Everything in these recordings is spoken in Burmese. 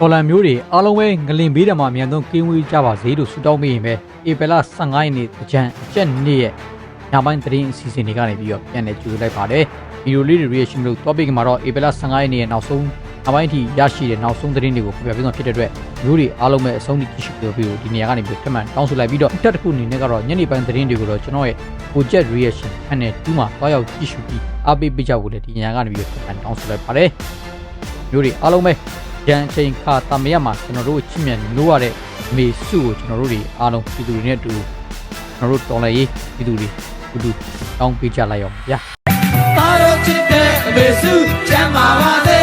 တော်လန်မျိုးတွေအားလုံးပဲငလင်ဘေးတံမှာအမြန်ဆုံးကင်းဝေးကြပါစေလို့ဆုတောင်းပေးရင်ပဲဧပြီလ15ရက်နေ့တကြံအကျက်နေ့ရဲ့ညပိုင်းသတင်းအစီအစဉ်တွေကနေပြီးတော့ပြန်လည်ကြိုဆိုလိုက်ပါတယ်ဗီဒီယိုလေးတွေ reaction လို့ topic မှာတော့ဧပြီလ15ရက်နေ့ရဲ့နောက်ဆုံးအပိုင်းထိရရှိတဲ့နောက်ဆုံးသတင်းတွေကိုပြပြပေးသွားဖြစ်တဲ့အတွက်မျိုးတွေအားလုံးပဲအဆုံးထိကြည့်ရှုပြီးတော့ဒီနေရာကနေပြီးထပ်မံတောင်းဆိုလိုက်ပြီးတော့တက်တစ်ခုအနေနဲ့ကတော့ညနေပိုင်းသတင်းတွေကိုတော့ကျွန်တော်ရဲ့ project reaction အနဲ့2မှာတွားရောက်ကြည့်ရှုပြီးအားပေးပေးကြဖို့လည်းဒီနေရာကနေပြီးတော့ထပ်မံတောင်းဆိုလိုက်ပါတယ်မျိုးတွေအားလုံးပဲ ရန်အချိန်ခါတမရမှာကျွန်တော်တို့ချစ်မြတ်နိုးရတဲ့မေစုကိုကျွန်တော်တို့တွေအားလုံးပြည်သူတွေနဲ့အတူကျွန်တော်တို့တော်လှန်ရေးပြည်သူတွေဘုသူတောင်းပေးကြလိုက်အောင်ဗျာပါတော့ချစ်တဲ့အမေစုချမ်းပါပါစေ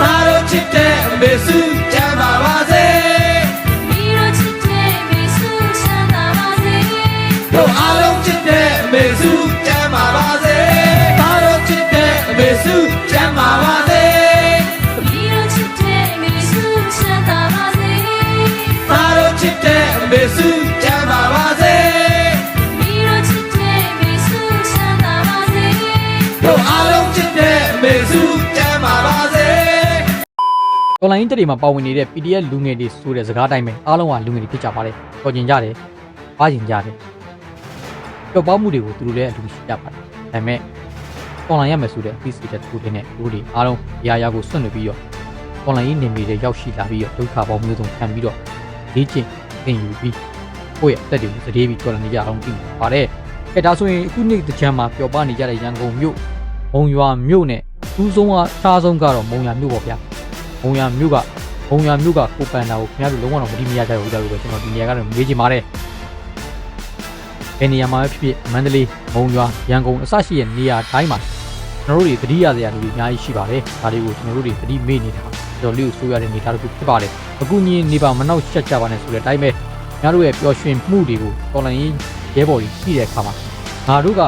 ပါတော့ချစ်တဲ့အမေစု တော်လိုင်းတက်တွေမှာပါဝင်နေတဲ့ PDF လူငယ်တွေဆိုတဲ့စကားတိုင်းပဲအားလုံးကလူငယ်တွေဖြစ်ကြပါတယ်တော်ကျင်ကြတယ်ပါကျင်ကြတယ်ပျောက်ပါမှုတွေကိုသူတို့လည်းအတူရှိကြပါတယ်ဒါပေမဲ့တော်လိုင်းရမယ်ဆိုတဲ့အသိစိတ်တဲ့သူတွေနဲ့သူတို့တွေအားလုံးရာရာကိုစွန့်လွတ်ပြီးတော့တော်လိုင်းရေးနေမိတဲ့ရောက်ရှိလာပြီးတော့ဒုက္ခပေါင်းမျိုးစုံခံပြီးတော့လေ့ကျင့်သင်ယူပြီးကိုယ့်ရဲ့အသက်တွေကိုစတေးပြီးတော်လိုင်းနေကြအောင်ပြီးပါတယ်အဲဒါဆိုရင်အခုနေ့တကြံမှာပျော်ပါနေကြတဲ့ရန်ကုန်မြို့မုံရွာမြို့နဲ့သူးဆုံးအစားဆုံးကတော့မုံရွာမြို့ပေါ့ဗျာ ဘုံရမြို့ကဘုံရမြို့ကကိုပန်တာကိုခင်ဗျားတို့လုံးဝတော့မတိမရကြဘူးကြလို့ပဲကျွန်တော်ဒီနေရာကတော့မေးချင်ပါတယ်ဘယ်နေရာမှာပဲဖြစ်ဖြစ်မန္တလေးမုံရွာရန်ကုန်အစရှိတဲ့နေရာတိုင်းမှာကျွန်တော်တို့တွေသတိရစရာလူတွေအများကြီးရှိပါတယ်ဒါတွေကိုကျွန်တော်တို့တွေသတိမေ့နေတာတော်လေးကိုဆိုးရတဲ့နေသားတစ်ခုဖြစ်ပါတယ်အခုညင်နေပါမနောက်ချက်ကြပါနဲ့ဆိုတဲ့အတိုင်းပဲခင်ဗျားတို့ရဲ့ပျော်ရွှင်မှုတွေကိုတော်လိုင်းရင်ရဲဘော်ကြီးရှိတဲ့အခါမှာငါတို့က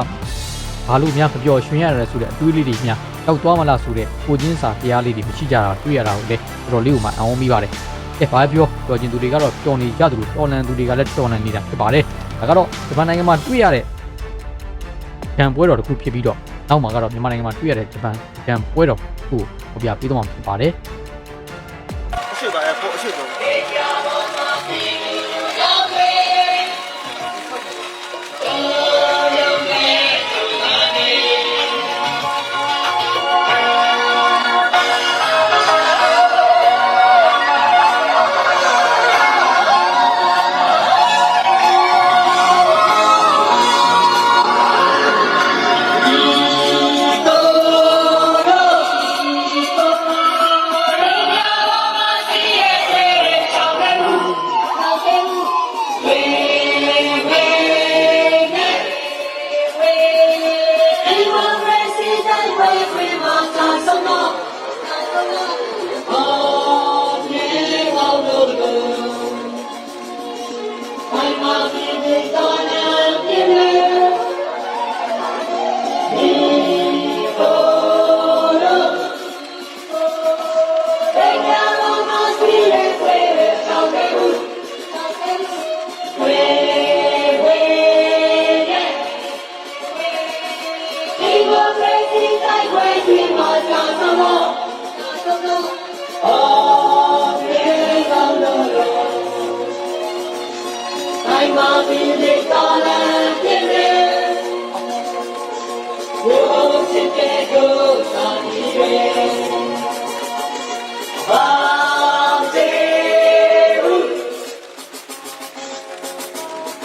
ဘာလို့များမပျော်ရွှင်ရရဲဆိုတဲ့အတွေးလေးတွေများ တောက်သွားမလားဆိုတဲ့ကိုချင်းစာတရားလေးတွေမရှိကြတာတွေ့ရတာကိုလည်းတော်တော်လေးကိုမှအံ့ဩမိပါတယ်ကဲဘာပြောပျော်ခြင်းသူတွေကတော့ပျော်နေကြသူတို့တော်လန်သူတွေကလည်းတော်လန်နေတာဖြစ်ပါတယ်ဒါကတော့ဂျပန်နိုင်ငံမှာတွေ့ရတဲ့ဂျန်ပွဲတော်တစ်ခုဖြစ်ပြီးတော့နောက်မှာကတော့မြန်မာနိုင်ငံမှာတွေ့ရတဲ့ဂျပန်ဂျန်ပွဲတော်တစ်ခုကိုပြပြပေးတော့မှာဖြစ်ပါတယ်အရှိပါရဲ့ပို့အရှိဆုံး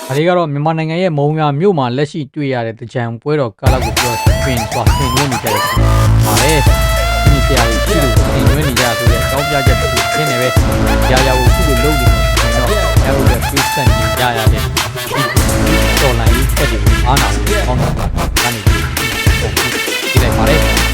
ဒါလေးကတော့မြန်မာနိုင်ငံရဲ့မုံရွာမြို့မှာလက်ရှိတွေ့ရတဲ့တကြံပွဲတော်ကာလကိုပြောဆွင်သွားဆွင်ရနေကြတယ်ပါလေဒီဆရာကြီးကြည့်လို့ဆွင်ရနေကြဆိုတဲ့အကြောင်းပြချက်တစ်ခုရှင်းနေပဲရာရာကိုခုလိုလုပ်နေတယ်ဆိုတော့အဲလိုပဲပြေးဆက်နေကြရတဲ့ဒီ တော်လိုင်းကြီးတက်တယ်အားနာကိုပေါင်းတာကနေပြီးပုံပြီးကြည့်လိုက်ပါလေတ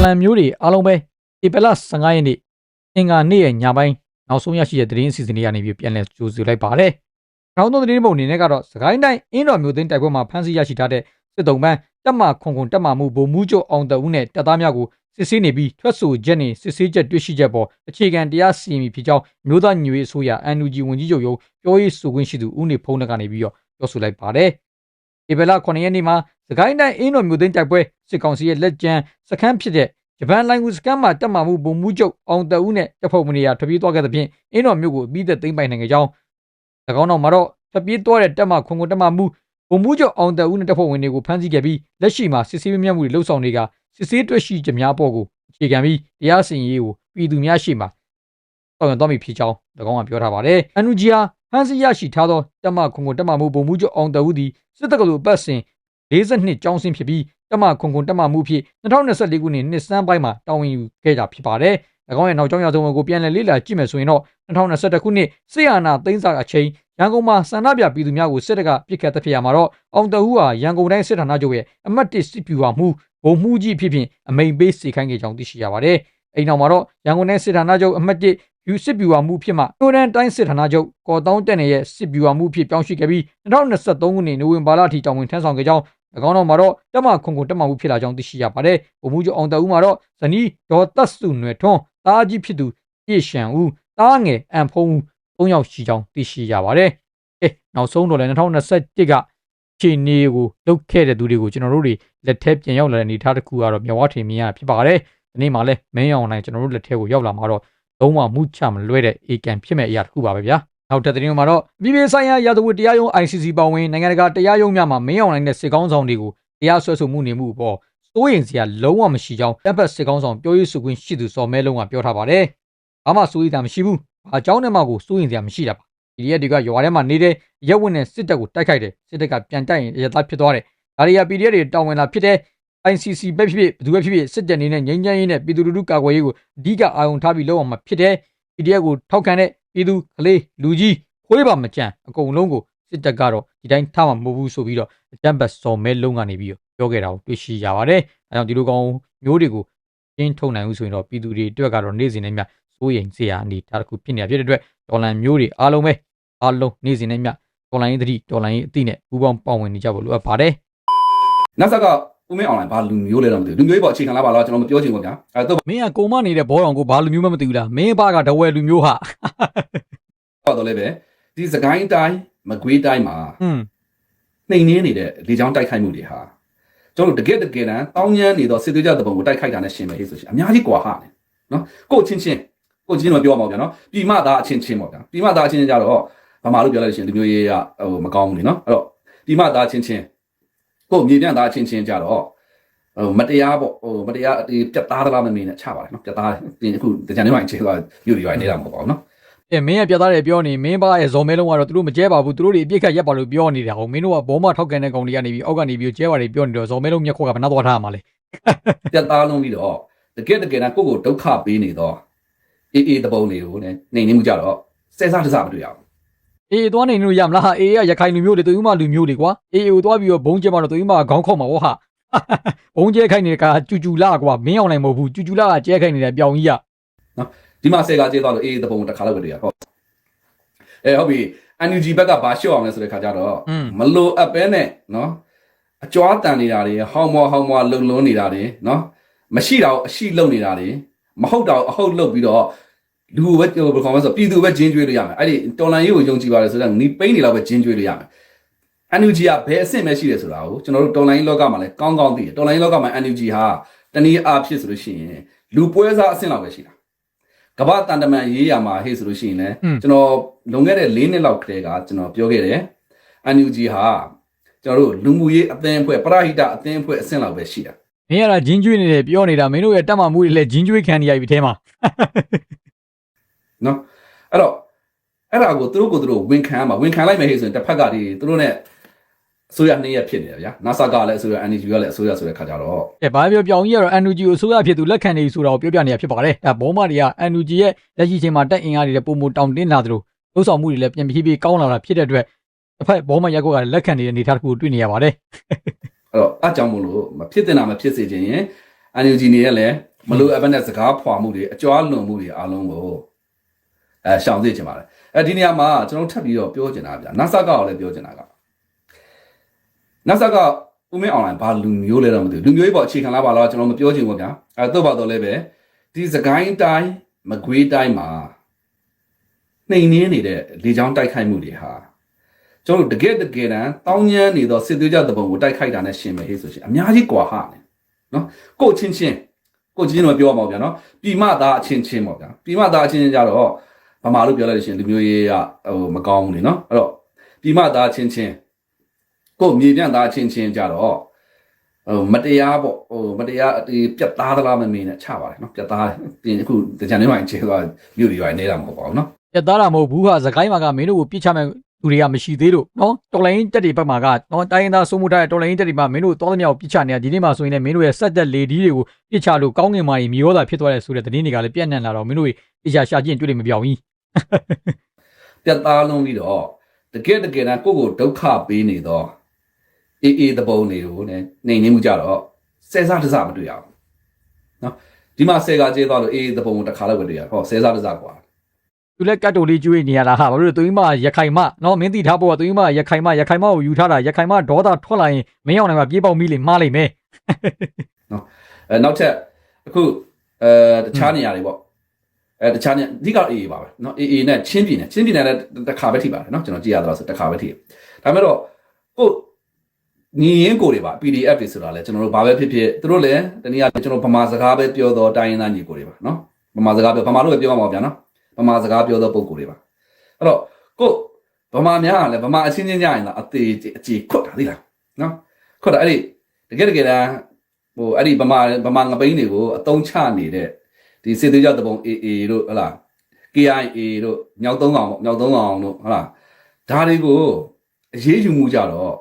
ပလန်မျိုးတွေအားလုံးပဲဧပြီလ15ရက်နေ့အင်္ဂါနေ့ရဲ့ညပိုင်းနောက်ဆုံးရရှိတဲ့သတင်းအစီအစဉ်တွေကနေပြီးပြန်လည်ကြိုဆိုလိုက်ပါတယ်။နောက်ဆုံးသတင်းပုံအနေနဲ့ကတော့စကိုင်းတိုင်းအင်းတော်မျိုးသိန်းတိုက်ပွဲမှာဖမ်းဆီးရရှိထားတဲ့စစ်တုံးပန်းတက်မခွန်ခွန်တက်မမှုဗိုလ်မှူးချုပ်အောင်တဦးနဲ့တပ်သားများကိုစစ်ဆေးနေပြီးထွက်ဆိုချက်နဲ့စစ်ဆေးချက်တွေ့ရှိချက်ပေါ်အခြေခံတရားစီရင်ပြီးဖြစ်ကြောင်းမျိုးသားညွေအစိုးရ NUG ဝန်ကြီးချုပ်ရုံးပြောရေးဆိုခွင့်ရှိသူဦးနေဖုံးနက်ကနေပြီးတော့ပြောဆိုလိုက်ပါတယ်။ဧပြီလ9ရက်နေ့မှာ စကိုင်းတိုင်းအင်းတော်မျိုးသိန်းတိုက်ပွဲစစ်ကောင်စီရဲ့လက်ကျန်စခန်းဖြစ်တဲ့ဂျပန်လိုင်ဂူစကန်မှာတက်မှမှုဗိုလ်မှူးချုပ်အောင်တဦးနဲ့တပ်ဖွဲ့ဝင်တွေကထွက်ပြေးသွားခဲ့တဲ့ဖြင့်အင်းတော်မြို့ကိုအပြီးသက်သိမ်းပိုင်နိုင်ခဲ့ကြောင်း၎င်းတို့မှာတော့ထွက်ပြေးသွားတဲ့တပ်မခွန်ခွန်တက်မှမှုဗိုလ်မှူးချုပ်အောင်တဦးနဲ့တပ်ဖွဲ့ဝင်တွေကိုဖမ်းဆီးခဲ့ပြီးလက်ရှိမှာစစ်ဆေးမြတ်မှုတွေလှုပ်ဆောင်နေတာစစ်ဆေးတွေ့ရှိချက်များပေါ်ကိုအခြေခံပြီးတရားစီရင်ရေးကိုပြည်သူများရှေ့မှာတောင်းရတော့မိဖြစ်ကြောင်း၎င်းကပြောထားပါတယ်။ NUG ဟာဖမ်းဆီးရရှိထားသောတပ်မခွန်ခွန်တက်မှမှုဗိုလ်မှူးချုပ်အောင်တဦးသည်စစ်တပ်ကလူပတ်စဉ် 42ကျောင်းဆင်းဖြစ်ပြီးတက်မခွန်ခွန်တက်မမှုဖြစ်2024ခုနှစ်နှစ်စန်းပိုင်းမှာတာဝန်ယူခဲ့တာဖြစ်ပါတယ်။၎င်းရဲ့နောက်ကျောင်းရာဇဝင်ကိုပြန်လည်လေ့လာကြည့်မယ်ဆိုရင်တော့2021ခုနှစ်စစ်အာဏာသိမ်းစာအချိန်ရန်ကုန်မှာဆန္ဒပြပြည်သူများကိုစစ်တပ်ကပစ်ခတ်တပ်ဖြတ်ရမှာတော့အောင်တဟူးဟာရန်ကုန်တိုင်းစစ်ဌာနချုပ်ရဲ့အမတ်တစ်စစ်ပြူဟာမှုဗိုလ်မှူးကြီးဖြစ်ဖြင့်အမိန်ပေးစေခိုင်းခဲ့ကြောင်းသိရှိရပါတယ်။အိမ်နောက်မှာတော့ရန်ကုန်တိုင်းစစ်ဌာနချုပ်အမတ်တစ်ယူစစ်ပြူဟာမှုဖြစ်မှတိုရန်တိုင်းစစ်ဌာနချုပ်ကော်တောင်းတက်နေရဲ့စစ်ပြူဟာမှုဖြစ်ပြောင်းရွှေ့ခဲ့ပြီး2023ခုနှစ်နိုဝင်ဘာလအထိတာဝန်ထမ်းဆောင်ခဲ့ကြောင်း၎ င်းတို့မှာတော့တက်မခုံခုံတက်မမှုဖြစ်လာကြောင်းသိရှိရပါတယ်။ဗိုလ်မှူးချုပ်အောင်တဦးမှာတော့ဇနီးဒေါ်သက်စုနွယ်ထွန်းတားကြီးဖြစ်သူပြည့်ရှံဦးတားငယ်အန်ဖုံးဦး၃ယောက်ရှိကြောင်းသိရှိရပါတယ်။အဲနောက်ဆုံးတော့လည်း2021ကခြေနေကိုလုတ်ခဲ့တဲ့သူတွေကိုကျွန်တော်တို့တွေလက်ထက်ပြန်ရောက်လာတဲ့အနေအထားတစ်ခုကတော့မြဝထင်မြင်ရဖြစ်ပါတယ်။ဒီနေ့မှလည်းမင်းအောင်နိုင်ကျွန်တော်တို့လက်ထက်ကိုရောက်လာမှာတော့လုံးဝမှုချမလွဲတဲ့အေကန်ဖြစ်မဲ့အရာတစ်ခုပါပဲဗျာ။ နောက်တဲ့သတင်းမှာတော့ပြည်ပြည်ဆိုင်ရာရာဇဝတ်တရားရုံး ICC ပါဝင်နိုင်ငံတကာတရားရုံးများမှာမင်းအောင်နိုင်တဲ့စစ်ကောင်းဆောင်တွေကိုတရားစွဲဆိုမှုနေမှုအပေါ်စိုးရင်စရာလုံးဝမရှိကြောင်းတပ်ဖက်စစ်ကောင်းဆောင်ပြောရေးဆိုခွင့်ရှိသူစော်မဲလုံးကပြောထားပါတယ်။ဘာမှစိုးရိမ်တာမရှိဘူး။ဘာကြောင်းနဲ့မှကိုစိုးရိမ်စရာမရှိတာပါ။ PDF တွေကရွာထဲမှာနေတဲ့ရက်ဝင်တဲ့စစ်တပ်ကိုတိုက်ခိုက်တယ်။စစ်တပ်ကပြန်တိုက်ရင်ရသားဖြစ်သွားတယ်။ဒါတွေက PDF တွေတောင်းဝင်လာဖြစ်တဲ့ ICC ပဲဖြစ်ဖြစ်ဘယ်သူပဲဖြစ်ဖြစ်စစ်တပ်နေနဲ့ငြိမ်းချမ်းရေးနဲ့ပြည်သူလူထုကာကွယ်ရေးကိုအဓိကအာရုံထားပြီးလုပ်အောင်မှာဖြစ်တဲ့ PDF ကိုထောက်ခံတဲ့ ပြည်သူကလေးလူကြီးခွေးပါမကြံအကုန်လုံးကိုစစ်တပ်ကတော့ဒီတိုင်းထားမှာမဟုတ်ဘူးဆိုပြီးတော့အကြံဘတ်စော်မဲလုံးကနေပြီးတော့ပြောခဲ့တာကိုတွေ့ရှိရပါတယ်။အဲကြောင့်ဒီလိုကောင်မျိုးတွေကိုကျင်းထုံနိုင်မှုဆိုရင်တော့ပြည်သူတွေအတွက်ကတော့နေ့စဉ်နဲ့မျှစိုးရိမ်စရာအနေအထားတစ်ခုဖြစ်နေတာဖြစ်တဲ့အတွက်ဒေါ်လန်မျိုးတွေအားလုံးပဲအားလုံးနေ့စဉ်နဲ့မျှဒေါ်လန်ရေးသတိဒေါ်လန်ရေးအသိနဲ့ပူးပေါင်းပါဝင်နေကြဖို့လိုအပ်ပါတယ်နောက်ဆက်က ဦးမင်းအွန်လိုင်းဘာလူမျိုးလဲတော့မသိဘူးလူမျိုးကြီးပေါ့အခြေခံလာပါလားကျွန်တော်မပြောချင်ဘူးဗျာအဲတော့။မင်းကကိုမနေတဲ့ဘောတော်ကိုဘာလူမျိုးမှမသိဘူးလား။မင်းဘာကတဝဲလူမျိုးဟာတော့တော့လည်းပဲဒီစကိုင်းတိုင်းမကွေးတိုင်းမှာ။ဟွန်းနှိမ်နှင်းနေတဲ့လေကြောင်းတိုက်ခိုက်မှုတွေဟာကျွန်တော်တို့တကယ်တကယ်တမ်းတောင်းညမ်းနေတော့စစ်သွေးကြတဲ့ပုံကိုတိုက်ခိုက်တာနဲ့ရှင်ပဲဟေ့ဆိုရှင်အများကြီးကွာဟာတယ်နော်ကို့ချင်းချင်းကို့ချင်းမပြောမှာဗျာနော်ပြည်မသားအချင်းချင်းပေါ့ဗျာပြည်မသားအချင်းချင်းကြတော့ဗမာလို့ပြောလိုက်လို့ရှင်လူမျိုးရေးကဟိုမကောင်းဘူးလေနော်အဲ့တော့ပြည်မသားအချင်းချင်း ကို့မြေပြန့်သားအချင်းချင်းကြတော့ဟိုမတရားပေါ့ဟိုမတရားဒီပြတ်သားသလားမမေးနဲ့ချပါတယ်နော်ပြတ်သားတယ်အခုတကြံနေမှချေသွားယူယူရနေတာမဟုတ်ပါဘူးနော်အဲမင်းကပြတ်သားတယ်ပြောနေမင်းဘာရဲ့ဇော်မဲလုံးကတော့သူတို့မကျဲပါဘူးသူတို့တွေအပြစ်ခတ်ရက်ပါလို့ပြောနေတာဟောမင်းတို့ကဘောမထောက်ကန်တဲ့ကောင်တွေကနေပြီးအောက်ကနေပြီးကျဲပါတယ်ပြောနေတော့ဇော်မဲလုံးမျက်ခွက်ကဘယ်နှသွားထားမှာလဲပြတ်သားလုံးပြီးတော့တကယ်တကယ်တမ်းကိုယ့်ကိုဒုက္ခပေးနေတော့အေးအေးတပုံတွေကိုနဲ့နေနေမှုကြတော့စဲစားတစားမတွေ့ရဘူး အေးသွားနေလို့ရမလားအေးကရခိုင်လူမျိုးတွေတူဦးမလူမျိုးတွေကွာအေးကိုသွားပြီးတော့ဘုံကျဲမှာတော့တူဦးမခေါင်းခေါက်မှာဟောဟာဘုံကျဲခိုင်းနေတဲ့ကကျူကျူလာကွာမင်းအောင်နိုင်မဟုတ်ဘူးကျူကျူလာကကျဲခိုင်းနေတဲ့ပြောင်ကြီးကဒီမှာဆဲကကျေးသွားလို့အေးအေးတပုံတစ်ခါလောက်ပဲတွေ့ရဟုတ်အဲဟုတ်ပြီ NUG ဘက်ကဘာရှော့အောင်လဲဆိုတဲ့ခါကျတော့မလိုအပ်ပဲနဲ့နော်အကြွားတန်နေတာတွေဟောင်းမောဟောင်းမောလုံလုံးနေတာတွေနော်မရှိတာကိုအရှိလုံနေတာတွေမဟုတ်တာကိုအဟုတ်လုံပြီးတော့ လူပဲဟိုဘယ်ကောင်လဲဆိုပြည်သူပဲဂျင်းကျွေးလို့ရမယ်အဲ့ဒီတော်လန်ရေးကိုယုံကြည်ပါတယ်ဆိုတော့နီးပိန်းနေတော့ပဲဂျင်းကျွေးလို့ရမယ် NUG ကဘယ်အဆင့်ပဲရှိတယ်ဆိုတာကိုကျွန်တော်တို့တော်လိုင်းလောကမှာလည်းကောင်းကောင်းသိတယ်တော်လိုင်းလောကမှာ NUG ဟာတနည်းအားဖြင့်ဆိုလို့ရှိရင်လူပွဲစားအဆင့်လောက်ပဲရှိတာကမ္ဘာတန်တမန်ရေးရမှာဟေ့ဆိုလို့ရှိရင်လည်းကျွန်တော်လွန်ခဲ့တဲ့၄နှစ်လောက်ကတည်းကကျွန်တော်ပြောခဲ့တယ် NUG ဟာကျွန်တော်တို့လူမှုရေးအသင်းအဖွဲ့ပရဟိတအသင်းအဖွဲ့အဆင့်လောက်ပဲရှိတာမင်းကဂျင်းကျွေးနေတယ်ပြောနေတာမင်းတို့ရဲ့တက်မှမှုတွေလည်းဂျင်းကျွေးခံနေရပြီထဲမှာ နော်အဲ့တော့အဲ့ဒါကိုသူတို့ကိုသူတို့ဝန်ခံရမှာဝန်ခံလိုက်မယ်ဟေ့ဆိုရင်တစ်ဖက်ကဒီသူတို့ ਨੇ အစိုးရနှစ်ရက်ဖြစ်နေတယ်ဗျာ NASA ကလည်းအစိုးရ NUG ကလည်းအစိုးရဆိုတဲ့ခါကြတော့အဲဘာပြောပြောင်ကြီးကတော့ NUG ကိုအစိုးရဖြစ်သူလက်ခံနေပြီဆိုတာကိုပြောပြနေတာဖြစ်ပါတယ်အဲဘောမတွေက NUG ရဲ့လက်ရှိချိန်မှာတက်အင်အားတွေလည်းပုံမတောင်တင်းလာသလိုလှုပ်ဆောင်မှုတွေလည်းပြန်ပြီးပြီးကောင်းလာတာဖြစ်တဲ့အတွက်တစ်ဖက်ဘောမရက်ကွက်ကလည်းလက်ခံနေတဲ့အနေအထားတစ်ခုကိုတွေ့နေရပါတယ်အဲ့တော့အကြောင်းမို့လို့မဖြစ်တင်တာမဖြစ်စေချင်ရင် NUG နေရလဲမလိုအပ်ဘဲနဲ့စကားဖွာမှုတွေအကြွားလွန်မှုတွေအားလုံးကို အဲရှောင်သိချင်ပါတယ်အဲဒီနေရာမှာကျွန်တော်ထပ်ပြီးတော့ပြောချင်တာဗျာ NASA ကလည်းပြောချင်တာက NASA ကဦးမင်းအွန်လိုင်းဘာလူမျိုးလဲတော့မသိဘူးလူမျိုးကြီးပေါ့အခြေခံလားပါလားကျွန်တော်မပြောချင်ဘူးဗျာအဲတော့ပါတော့လည်းပဲဒီစကိုင်းတိုင်းမကွေးတိုင်းမှာနှိမ်နှင်းနေတဲ့လေကြောင်းတိုက်ခိုက်မှုတွေဟာကျွန်တော်တို့တကယ်တကယ်တမ်းတောင်းညမ်းနေသောစစ်သွေးကြတပုံကိုတိုက်ခိုက်တာနဲ့ရှင်မယ်ဟေ့ဆိုရှင်အများကြီးကွာဟာတယ်နော်ကို့ချင်းချင်းကို့ချင်းချင်းတော့ပြောပါဦးဗျာနော်ပြီမသားအချင်းချင်းပေါ့ဗျာပြီမသားအချင်းချင်းကြတော့ ဗမာလို့ပြောလိုက်လို့ရှင်လူမျိုးရေးကဟိုမကောင်းဘူးလေနော်အဲ့တော့ပြီမသားအချင်းချင်းကို့မြေပြန့်သားချင်းချင်းကြတော့ဟိုမတရားပေါ့ဟိုမတရားဒီပြတ်သားသလားမမင်းနဲ့ချပါတယ်နော်ပြတ်သားပြင်အခုတကြံနေမှချင်းသွားမြို့တွေရွာနေတာမဟုတ်ပါဘူးနော်ပြတ်သားတာမဟုတ်ဘူးဟာစကိုင်းမှာကမင်းတို့ကိုပြစ်ချမဲ့လူတွေကမရှိသေးလို့နော်တော်လိုင်းတက်တွေဘက်မှာကနော်တိုင်းရင်းသားစိုးမှုထားတဲ့တော်လိုင်းတက်တွေမှာမင်းတို့တောသမျှကိုပြစ်ချနေတာဒီနေ့မှာဆိုရင်လည်းမင်းတို့ရဲ့ဆက်သက်လေဒီတွေကိုပြစ်ချလို့ကောင်းငင်မာကြီးမြေရောသာဖြစ်သွားတဲ့ဆိုတဲ့သတင်းတွေကလည်းပြန့်နှံ့လာတော့မင်းတို့အရာရှာကြည့်ရင်တွေ့လိမ့်မပြောင်းဘူး ပြတ်သားလုံးပြီးတော့တကယ်တကယ်တမ်းကိုယ့်ကိုဒုက္ခပေးနေတော့အေးအေးတပုံတွေကိုねနေနေမှုကြတော့ဆဲစားတစားမတွေ့ရဘူးနော်ဒီမှာဆဲကကျေးသွားလို့အေးအေးတပုံကိုတစ်ခါလောက်ပဲတွေ့ရဟောဆဲစားတစားကွာသူလည်းကတ်တိုလေးကျွေးနေရတာဟာဘာလို့လဲသူကြီးမရခိုင်မနော်မင်းသိထားဖို့ကသူကြီးမရခိုင်မရခိုင်မကိုယူထားတာရခိုင်မဒေါသထွက်လာရင်မင်းအောင်နိုင်မှာပြေးပေါက်မိလိမ့်မှားလိမ့်မယ်အဲနောက်ထပ်အခုအဲတခြားနေရာတွေပေါ့ အဲတခြားနေအဓိကအေးပါပဲเนาะအေးအေးနဲ့ချင်းပြည်နယ်ချင်းပြည်နယ်လည်းတစ်ခါပဲထိပါတယ်เนาะကျွန်တော်ကြည့်ရတော့ဆိုတစ်ခါပဲထိဒါမဲ့တော့ကိုညီရင်ကိုတွေပါ PDF တွေဆိုတာလဲကျွန်တော်တို့ဘာပဲဖြစ်ဖြစ်သူတို့လည်းတနည်းအားဖြင့်ကျွန်တော်ဗမာစကားပဲပြောတော့တိုင်းရင်းသားညီကိုတွေပါเนาะဗမာစကားပြောဗမာလို့ပဲပြောမှာပါဗျာเนาะဗမာစကားပြောတော့ပုံကိုတွေပါအဲ့တော့ကိုဗမာများကလည်းဗမာအချင်းချင်းကြရင်လားအသေးအကြေခွတ်တာသိလားเนาะခွတ်တာအဲ့ဒီတကယ်တကယ်တမ်း ဟိုအဲ့ဒီဗမာဗမာငပိန်းတွေကိုအတုံးချနေတဲ့ ဒီစစ်သေးကြတပုံ AA တို့ဟလာ KIA တို့ညောက်သုံးကောင်ပေါ့ညောက်သုံးကောင်တို့ဟလာဒါတွေကိုအရေးယူမှုကြတော့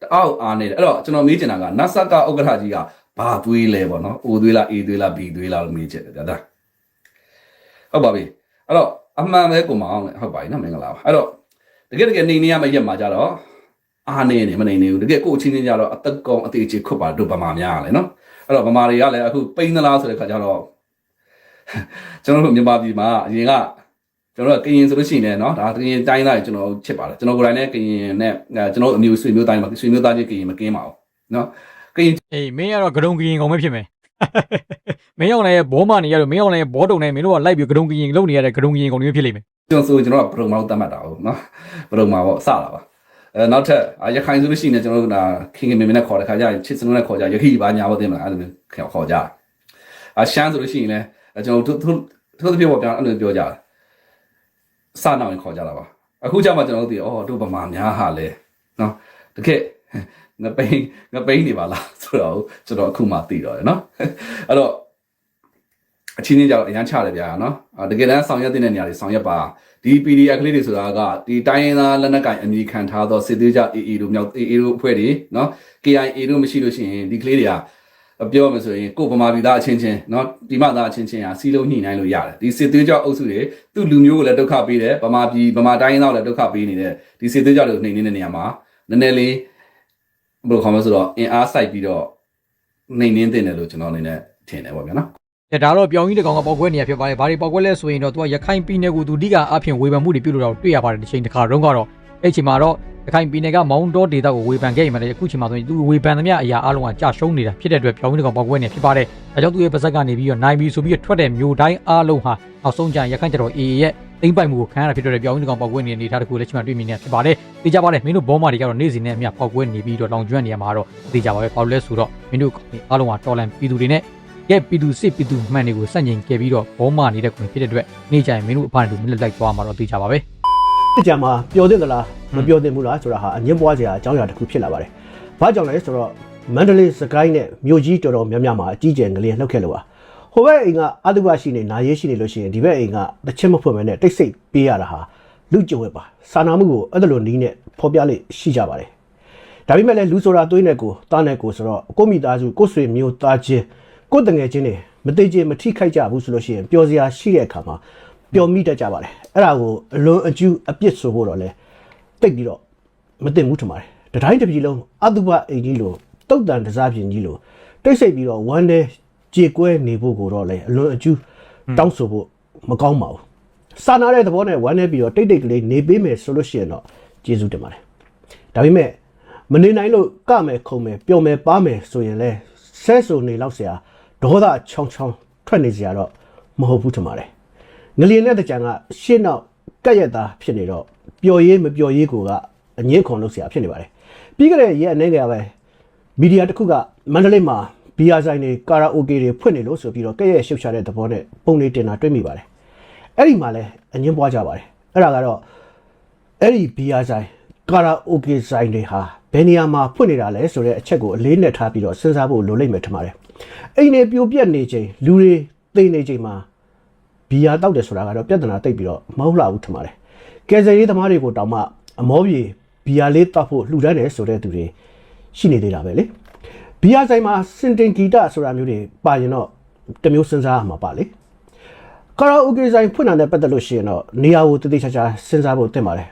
တအောက်အားနေတယ်အဲ့တော့ကျွန်တော်မေးချင်တာကနတ်ဆက်ကဥက္ကဋ္ဌကြီးကဘာသွေးလဲပေါ့နော်အိုသွေးလား A သွေးလား B သွေးလားလို့မေးချင်တယ်ဗျာဒါဟုတ်ပါပြီအဲ့တော့အမှန်ပဲကိုမအောင်လေဟုတ်ပါပြီနော်မင်္ဂလာပါအဲ့တော့တကယ်တကယ်နေနေရမယ့်ရက်မှာကြတော့အားနေနေမနေနေဘူးတကယ်ကိုအချင်းချင်းကြတော့အသက်ကောင်အသေးချေခွတ်ပါတို့ဗမာများလေနော်အဲ့တော့ဗမာတွေကလည်းအခုပိန်းသလားဆိုတဲ့ခါကျတော့ ကျွန်တော်တို့မြန်မာပြည်မှာအရင်ကကျွန်တော်တို့ကကရင်ဆိုလို့ရှိရင်လည်းเนาะဒါကရင်တိုင်းသားတွေကျွန်တော်ချစ်ပါတယ်ကျွန်တော်ကိုယ်တိုင်လည်းကရင်နဲ့အဲကျွန်တော်တို့အမျိုးဆွေမျိုးတိုင်းမှာဆွေမျိုးသားချင်းကရင်မကင်းပါဘူးเนาะကရင် အေးမင်းကတော့ဂရုံကရင်ကောင်ပဲဖြစ်မယ် မင်းအောင်လည်းဘောမနေရတော့မင်းအောင်လည်းဘောတုံနေမင်းတို့ကလိုက်ပြီးဂရုံကရင်လုံနေရတဲ့ဂရုံကရင်ကောင်တွေဖြစ်လိမ့်မယ် ကျွန်တော်ဆိုကျွန်တော်ကပရုံမောက်တတ်မှတ်တာဟုတ်เนาะပရုံမောက်ပေါ့စလာပါအဲနောက်ထပ်အာရခိုင်ဆိုလို့ရှိရင်ကျွန်တော်တို့ကခင်ခင်မင်းမင်းနဲ့ခေါ်တဲ့ခါကျရင်ချစ်စနုနဲ့ခေါ်ကြရခိပါညာဘောတင်မှာအဲ့လိုမျိုးခေါ်ခေါ်ကြအာရှမ်းဆိုလို့ရှိရင်လည်းအဲ ကျွန်တော်တို့သူသူတို့ပြောပေါ့ဗျာအဲ့လိုပြောကြတယ်စနောက်ရင်ခေါ်ကြတာပါအခုကျမှကျွန်တော်တို့သိဩတို့ဗမာများဟာလဲနော်တကယ်ငပိန်းငပိန်းနေပါလားဆိုတော့ကျွန်တော်အခုမှသိတော့တယ်နော်အဲ့တော့အချင်းချင်းကြောင့်အရန်ချတယ်ဗျာနော်အာတကယ်တမ်းဆောင်ရွက်တဲ့နေရာတွေဆောင်ရွက်ပါဒီ PDF ကလေးတွေဆိုတာကဒီတိုင်းရင်းသားလက်နက်ကင်အမိခံထားသောစစ်သေးကြ AA တို့မြောက် AA တို့အဖွဲ့တွေနော် KIA တို့မရှိလို့ရှိရင်ဒီကလေးတွေက ပြောမှဆိုရင်ကိုယ်ဗမာပြည်သားအချင်းချင်းเนาะဒီမသားအချင်းချင်းဟာစီလုံးညှိနှိုင်းလို့ရတယ်ဒီစစ်သွေးကြောက်အုပ်စုတွေသူ့လူမျိုးကိုလည်းဒုက္ခပေးတယ်ဗမာပြည်ဗမာတိုင်းရင်းသားကိုလည်းဒုက္ခပေးနေတယ်ဒီစစ်သွေးကြောက်တွေကိုနှိမ်နေတဲ့နေရာမှာနည်းနည်းလေးဘယ်လိုခေါ်မလဲဆိုတော့အင်အားစိုက်ပြီးတော့နှိမ်နှင်းတင်တယ်လို့ကျွန်တော်အနေနဲ့ထင်တယ်ပေါ့ဗျာနော် ။ဒါတော့ပြောင်းကြီးတကောင်ကပေါက်ကွဲနေရဖြစ်ပါတယ်။ဘာတွေပေါက်ကွဲလဲဆိုရင်တော့သူကရခိုင်ပြည်နယ်ကိုသူအဓိကအဖြစ်ဝေဖန်မှုတွေပြုလုပ်တာကိုတွေ့ရပါတယ်ဒီချိန်တစ်ခါတုန်းကတော့အဲ့ချိန်မှာတော့ ရခိုင်ပြည်နယ်ကမောင်းတောဒေသကိုဝေဖန်ခဲ့ရင်မှလည်းအခုချိန်မှာဆိုရင်သူဝေဖန်သမျှအရာအလုံးကကြာရှုံးနေတာဖြစ်တဲ့အတွက်ပြောင်းကြီးတကောင်ပေါက်ကွဲနေဖြစ်ပါတယ်။ဒါကြောင့်သူရဲ့ပါဇက်ကနေပြီးတော့နိုင်ပြီးဆိုပြီးတော့ထွက်တဲ့မျိုးတိုင်းအလုံးဟာနောက်ဆုံးကျရင်ရခိုင်ကျတော့ AA ရဲ့သိမ့်ပိုက်မှုကိုခံရတာဖြစ်တဲ့ပြောင်းကြီးတကောင်ပေါက်ကွဲနေတဲ့အနေအထားတစ်ခုလက်ရှိမှာတွေ့မြင်နေဖြစ်ပါတယ်။သိကြပါတယ်မင်းတို့ဘောမာတွေကတော့နေ့စဉ်နဲ့အမျှပေါက်ကွဲနေပြီးတော့လောင်ကျွမ်းနေရမှာတော့သိကြပါပဲ။ဘာလို့လဲဆိုတော့မင်းတို့အလုံးကတော်လန်ပြည်သူတွေနဲ့ကဲပြည်သူစစ်ပြည်သူမှန်တွေကိုစန့်ကျင်ခဲ့ပြီးတော့ဘောမနေတဲ့ကွန်ဖြစ်တဲ့အတွက်နေ့ကျရင်မင်းတို့အဖန်တူမလက်လိုက်သွားမှာတော့သိကြပါပဲအ ကြံမှာပျော်သင့်သလားမပျော်သင့်ဘူးလားဆိုတာဟာအငင်းပွားစရာအကြောင်းအရာတစ်ခုဖြစ်လာပါတယ်။ဘာကြောင့်လဲဆိုတော့မန္တလေးစကိုင်းနဲ့မြို့ကြီးတော်တော်များများမှာအကြီးကျယ်ငလျင်လှုပ်ခဲ့လို့ပါ။ဟိုဘက်အိမ်ကအတုပရှိနေနာရေးရှိနေလို့ရှိရင်ဒီဘက်အိမ်ကတစ်ချက်မဖွင့်မဲနဲ့တိတ်ဆိတ်ပေးရတာဟာလူကြုံဝက်ပါ။စာနာမှုကိုအဲ့ဒါလိုနီးနဲ့ဖော်ပြလိရှိကြပါတယ်။ဒါပေမဲ့လည်းလူဆိုတာသွေးနဲ့ကိုတားနဲ့ကိုဆိုတော့ကိုယ့်မိသားစုကိုယ့်ဆွေမျိုးသားချင်းကိုယ့်တငယ်ချင်းတွေမတိတ်ချင်းမထိခိုက်ကြဘူးဆိုလို့ရှိရင်ပျော်စရာရှိတဲ့အခါမှာ ပျော်မိတတ်ကြပါတယ်အဲ့ဒါကိုအလွန်အကျူးအပြစ်ဆိုဖို့တော့လဲတိတ်ပြီးတော့မသိဘူးထင်ပါတယ်တတိုင်းတစ်ပြည်လုံးအတုပအိမ်ကြီးလိုတုတ်တန်တစားပြင်ကြီးလိုတိတ်ဆိတ်ပြီးတော့ဝမ်းထဲ ကြေကွဲနေဖို့ကိုတော့လေအလွန်အကျူးတောင်းဆိုဖို့မကောင်းပါဘူးစာနာတဲ့သဘောနဲ့ဝမ်းနေပြီးတော့တိတ်တိတ်ကလေးနေပေးမယ်ဆိုလို့ရှိရင်တော့ကျေးဇူးတင်ပါတယ်ဒါပေမဲ့မနေနိုင်လို့ကမယ်ခုံမယ်ပျော်မယ်ပါမယ်ဆိုရင်လဲဆဲဆိုနေလောက်เสียဒေါသချောင်းချောင်းထွက်နေเสียတော့မဟုတ်ဘူးထင်ပါတယ် ငလျင်တဲ့တကြံကရှင်းတော့ကက်ရက်သားဖြစ်နေတော့ပျော်ရေးမပျော်ရေးကိုကအငင်းခုန်လို့เสียဖြစ်နေပါတယ်ပြီးကြတဲ့ရက်အနေငယ်ပဲ မီဒီယာတစ်ခုကမန္တလေးမှာဘီယာဆိုင်တွေကာရာအိုကေတွေဖွင့်နေလို့ဆိုပြီးတော့ကဲ့ရဲ့ရှုပ်ချတဲ့သဘောနဲ့ပုံလေးတင်တာတွေ့မိပါတယ်အဲ့ဒီမှာလဲအငင်းပွားကြပါတယ်အဲ့ဒါကတော့အဲ့ဒီဘီယာဆိုင်ကာရာအိုကေဆိုင်တွေဟာဘယ်နေရာမှာဖွင့်နေတာလဲဆိုတဲ့အချက်ကိုအလေးနဲ့ထားပြီးတော့စဉ်းစားဖို့လိုလိမ့်မယ်ထင်ပါတယ်အိမ်နေပြိုပြက်နေချိန်လူတွေသိနေချိန်မှာ ဘီယာတောက်တယ်ဆိုတာကတော့ပြဿနာတိတ်ပြီးတော့မဟုတ်လာဘူးထင်ပါတယ်ကယ်ဆယ်ရေးသမားတွေကိုတောင်မှအမောပြေဘီယာလေးတောက်ဖို့လှူဒန်းတယ်ဆိုတဲ့သူတွေရှိနေသေးတာပဲလေဘီယာဆိုင်မှာစင်တင်ဂီတဆိုတာမျိုးတွေပါရင်တော့တစ်မျိုးစဉ်းစားရမှာပါလေကာရာအိုကေဆိုင်ဖွင့်တာနဲ့ပတ်သက်လို့ရှိရင်တော့နေရာကိုတည်တည်ချာချာစဉ်းစားဖို့တင်ပါတယ်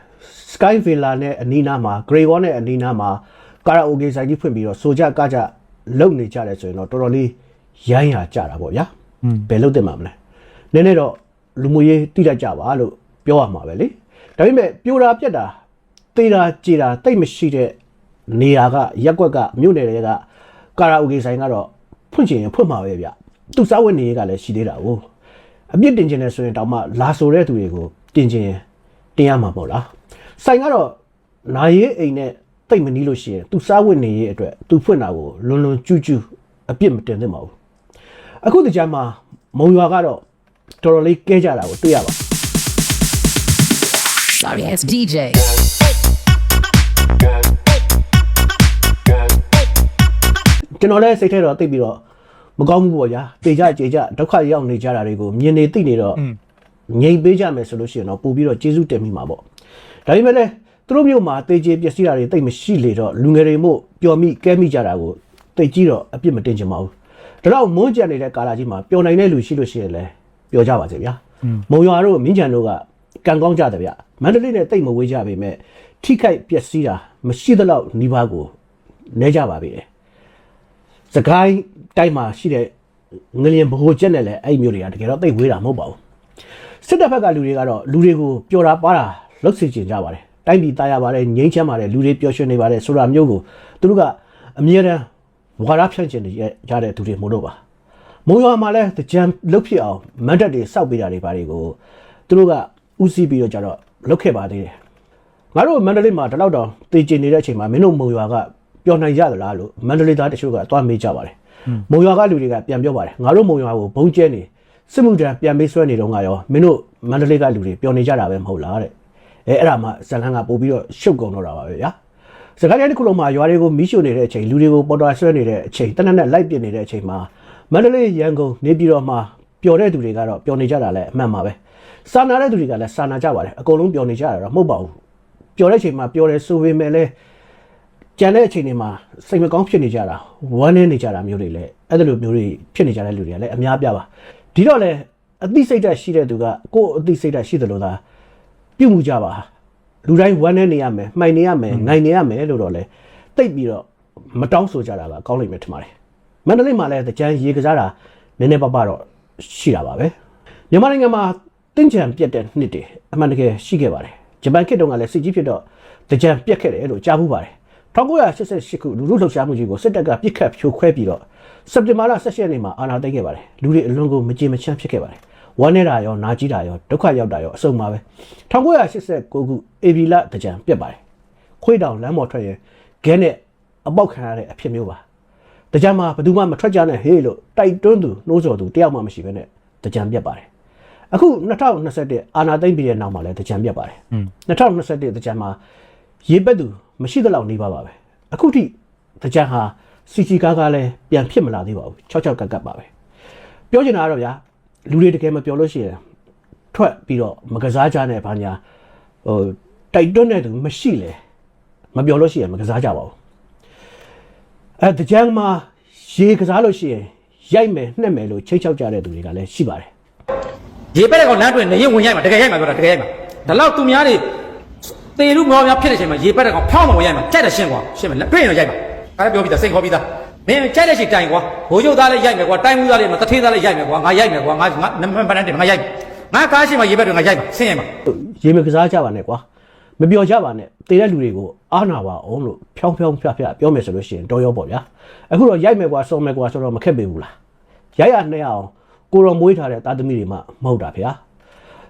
Sky Villa နဲ့အနီးနားမှာ Grey Wall နဲ့အနီးနားမှာကာရာအိုကေဆိုင်ကြီးဖွင့်ပြီးတော့ဆိုကြကကြလုံနေကြတယ်ဆိုရင်တော့တော်တော်လေးရိုင်းရကြတာပေါ့ဗျာဘယ်လို့တင်မှာမလဲ နည်းနည်းတော့လူမှုရေးတိတတ်ကြပါလို့ပြောရမှာပဲလေဒါပေမဲ့ပြိုတာပြက်တာတေးတာကြေတာတိတ်မရှိတဲ့နေရာကရက်ကွက်ကမြို့နယ်တွေကကာရာအိုကေဆိုင်ကတော့ဖွင့်ချင်ရင်ဖွင့်မှာပဲဗျသူစားဝတ်နေရေးကလည်းရှိသေးတာကိုအပြစ်တင်ချင်တယ်ဆိုရင်တောင်မှလာဆိုတဲ့သူတွေကိုတင်ချင်ရင်တင်ရမှာပေါ့လားဆိုင်ကတော့နာရေးအိမ်နဲ့တိတ်မနီးလို့ရှိရင်သူစားဝတ်နေရေးအတွက်သူဖွင့်တာကိုလွန်လွန်ကျူးကျူးအပြစ်မတင်သင့်ပါဘူးအခုတကြမ်းမှာမုံရွာကတော့ တော်တော်လေးကဲကြတာကိုတွေ့ရပါ Sorry, it's DJ. ကျွန်တော်လည်းစိတ်ထဲတော့တိတ်ပြီးတော့မကောင်းဘူးပေါ့ဗျာတေကြကြေကြဒုက္ခရောက်နေကြတာတွေကိုမြင်နေသိနေတော့ငြိမ်ပေးကြမယ်ဆိုလို့ရှိရင်တော့ပို့ပြီးတော့ကျေးဇူးတင်မိမှာပေါ့ဒါပေမဲ့လည်းသူတို့မျိုးမှာတေကြေပျက်စီးတာတွေတိတ်မရှိလေတော့လူငယ်တွေမို့ပျော်မိကဲမိကြတာကိုတိတ်ကြီးတော့အပြစ်မတင်ချင်ပါဘူးဒါတော့မွန်းကြံနေတဲ့ကာလာကြီးမှာပျော်နိုင်တဲ့လူရှိလို့ရှိရင်လည်း ပျော်ကြပါစေဗျာမုံရွာတို့မြင်းချံတို့ကကံကောင်းကြတယ်ဗျမန္တလေးနဲ့တိတ်မဝေးကြပေမဲ့ထိခိုက်ပျက်စီးတာမရှိသလောက်နှီးပါးကိုနေကြပါပြီလေစကိုင်းတိုင်းမှာရှိတဲ့ငလျင်ဘ ਹੁ ချက်နဲ့လည်းအဲ့ဒီမျိုးတွေကတကယ်တော့သိပ်ဝေးတာမဟုတ်ပါဘူးစစ်တပ်ဘက်ကလူတွေကတော့လူတွေကိုပျော်တာပါတာလှုပ်စေချင်ကြပါတယ်တိုင်းပြည်သားရပါတယ်ငြိမ်းချမ်းပါတယ်လူတွေပျော်ရွှင်နေပါတယ်ဆိုတာမျိုးကိုသူတို့ကအမြဲတမ်းဝါဒဖြန့်ချင်နေကြတဲ့သူတွေမို့လို့ပါ မုံရွာမှာလည်းတကြံလုတ်ဖြစ်အောင်မတ်တက်တွေစောက်ပေးတာတွေဘာတွေကိုသူတို့ကဥစည်းပြီးတော့ကြတော့လုတ်ခဲ့ပါသေးတယ်ငါတို့မန္တလေးမှာဒီလောက်တောင်တည်ကျင်နေတဲ့အချိန်မှာမင်းတို့မုံရွာကပျော်နိုင်ရသလားလို့မန္တလေးသားတချို့ကသွားမေးကြပါတယ်မုံရွာကလူတွေကပြန်ပြောပါတယ်ငါတို့မုံရွာကိုဘုံကျဲနေစစ်မှုထမ်းပြန်မေးဆွဲနေတော့ငါရောမင်းတို့မန္တလေးကလူတွေပျော်နေကြတာပဲမဟုတ်လားတဲ့အဲအဲ့ဒါမှဇလန်းကပို့ပြီးတော့ရှုပ်ကုန်တော့တာပါပဲဗျာစကားတိုင်းတစ်ခုလုံးမှာရွာတွေကိုမီးရှို့နေတဲ့အချိန်လူတွေကိုပေါ်တာဆွဲနေတဲ့အချိန်တနက်နဲ့လိုက်ပစ်နေတဲ့အချိန်မှာ မန္တလေးရန်ကုန်နေပြည်တော်မှာပျော်တဲ့သူတွေကတော့ပျော်နေကြတာလည်းအမှန်ပါပဲစာနာတဲ့သူတွေကလည်းစာနာကြပါတယ်အကုန်လုံးပျော်နေကြတာတော့မဟုတ်ပါဘူးပျော်တဲ့အချိန်မှာပျော်တယ်ဆိုပေမဲ့လည်းကြံတဲ့အချိန်တွေမှာစိတ်မကောင်းဖြစ်နေကြတာဝမ်းနည်းနေကြတာမျိုးတွေလည်းအဲ့လိုမျိုးတွေဖြစ်နေကြတဲ့လူတွေကလည်းအများပြပါဒီတော့လည်းအသိစိတ်ဓာတ်ရှိတဲ့သူကကိုယ့်အသိစိတ်ဓာတ်ရှိတယ်လို့သာပြုမှုကြပါလူတိုင်းဝမ်းနည်းနေရမယ်မှိုင်နေရမယ်နိုင်နေရမယ်လို့တော့လေတိတ်ပြီးတော့မတောင်းဆိုကြတာကကောင်းလိမ့်မယ်ထင်ပါတယ် မန္တလေးမှာလည်းတကြံရေကစားတာနည်းနည်းပါးပါးတော့ရှိတာပါပဲမြန်မာနိုင်ငံမှာတင်းချံပြတ်တဲ့နှစ်တွေအမှန်တကယ်ရှိခဲ့ပါတယ်ဂျပန်ခေတ်တုန်းကလည်းစစ်ကြီးဖြစ်တော့တကြံပြတ်ခဲ့တယ်လို့ကြားမှုပါတယ်1988ခုလူလူလှုပ်ရှားမှုကြီးကိုစစ်တပ်ကပြစ်ခတ်ဖြိုခွဲပြီးတော့စက်တင်ဘာလ18ရက်နေ့မှာအာဏာသိမ်းခဲ့ပါတယ်လူတွေအလွန်ကိုမကြေမချမ်းဖြစ်ခဲ့ပါတယ်ဝမ်းနေတာရောနာကြီးတာရောဒုက္ခရောက်တာရောအစုံပါပဲ1989ခုအေဗီလတကြံပြတ်ပါတယ်ခွေးတောင်လမ်းပေါ်ထွက်ရင်ဂဲနဲ့အပေါက်ခံရတဲ့အဖြစ်မျိုးပါ တကြံမှာဘယ်သူမှမထွက်ကြနဲ့ဟေးလို့တိုက်တွန်းသူနှိုးဆော်သူတယောက်မှမရှိဘဲနဲ့တကြံပြတ်ပါတယ်အခု2021အာနာသိမ့်ပြီးတဲ့နောက်မှာလည်းတကြံပြတ်ပါတယ်2021တကြံမှာရေပက်သူမရှိသလောက်နေပါပါပဲအခုထိတကြံဟာစီစီကားကားလည်းပြန်ဖြစ်မလာသေးပါဘူး66ကက်ကက်ပါပဲပြောချင်တာကတော့ဗျာလူတွေတကယ်မပြောလို့ရှိရင်ထွက်ပြီးတော့မကစားကြနဲ့ဘာညာဟိုတိုက်တွန်းတဲ့သူမရှိလေမပြောလို့ရှိရင်မကစားကြပါဘူး အဲတကြံမှာရေကစားလို့ရှိရင်ရိုက်မယ်နှက်မယ်လို့ချိတ်ချောက်ကြတဲ့သူတွေကလည်းရှိပါတယ်ရေပက်တဲ့ကောင်လမ်းတွင်နေရင်ဝင်ရိုက်မှာတကယ်ရိုက်မှာပြောတာတကယ်ရိုက်မှာဒါလောက်သူများတွေတေလူငေါများဖြစ်တဲ့အချိန်မှာရေပက်တဲ့ကောင်ဖြောင်းမဝင်ရိုက်မှာကြိုက်တယ်ရှင်းကွာရှင်းမယ်တွေ့ရင်တော့ရိုက်မှာအဲ့ဒါပြောပြီးသားစိတ်ခေါ်ပြီးသားမင်းကြိုက်တဲ့ရှိတိုင်ကွာဘိုးချုပ်သားလည်းရိုက်မယ်ကွာတိုင်းမှုသားလည်းမတထေးသားလည်းရိုက်မယ်ကွာငါရိုက်မယ်ကွာငါငါနမပန်းတယ်ငါရိုက်မယ်ငါကားရှိမှရေဘက်တွေငါရိုက်မှာဆင်းရိုက်မှာရေမကစားကြပါနဲ့ကွာ မပြောကြပါနဲ့တေတဲ့လူတွေကိုအားနာပါအောင်လို့ဖြောင်းဖြောင်းဖြဖြပြောမယ်ဆိုလို့ရှိရင်တော်ရောပေါ့ဗျာအခုတော့ရိုက်မယ်ကွာစော်မယ်ကွာဆိုတော့မခက်ပေဘူးလားရိုက်ရနဲ့အောင်ကိုရောမွေးထားတဲ့သားသမီးတွေမှမဟုတ်တာဗျာ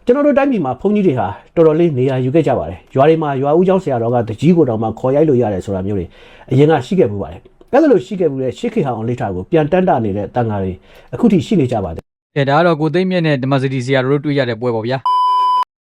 ကျွန်တော်တို့တိုင်းပြည်မှာဘုန်းကြီးတွေဟာတော်တော်လေးနေရာယူခဲ့ကြပါတယ်ရွာတွေမှာရွာဦးကျောင်းဆရာတော်ကတကြီးကိုတောင်မှခေါ်ရိုက်လို့ရတယ်ဆိုတာမျိုးတွေအရင်ကရှိခဲ့မှုပါတယ်အဲ့ဒါလို့ရှိခဲ့မှုတဲ့ရှစ်ခေတ်ဟောင်းလိထားကိုပြန်တန်းတာနေတဲ့တန်ဃာတွေအခုထိရှိနေကြပါတယ်ကဲဒါကတော့ကိုသိမ့်မြတ်နဲ့ဓမ္မစတီဆရာတို့တွေ့ရတဲ့ပွဲပေါ့ဗျာ